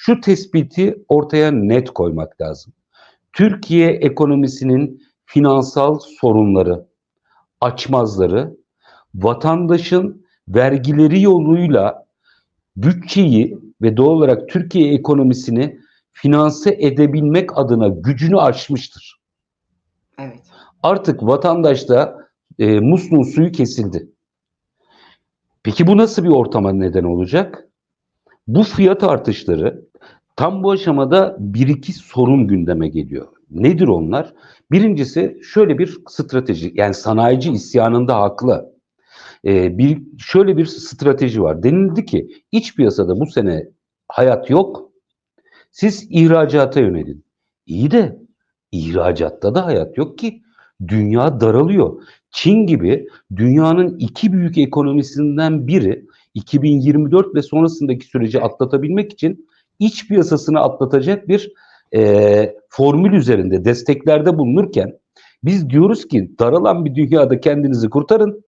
şu tespiti ortaya net koymak lazım. Türkiye ekonomisinin finansal sorunları, açmazları, vatandaşın vergileri yoluyla bütçeyi ve doğal olarak Türkiye ekonomisini finanse edebilmek adına gücünü aşmıştır. Evet. Artık vatandaşta e, musluğun suyu kesildi. Peki bu nasıl bir ortama neden olacak? Bu fiyat artışları tam bu aşamada bir iki sorun gündeme geliyor. Nedir onlar? Birincisi şöyle bir strateji yani sanayici isyanında haklı. Ee, bir şöyle bir strateji var. Denildi ki iç piyasada bu sene hayat yok. Siz ihracata yönelin. İyi de ihracatta da hayat yok ki. Dünya daralıyor. Çin gibi dünyanın iki büyük ekonomisinden biri 2024 ve sonrasındaki süreci atlatabilmek için iç piyasasını atlatacak bir e, formül üzerinde desteklerde bulunurken biz diyoruz ki daralan bir dünyada kendinizi kurtarın.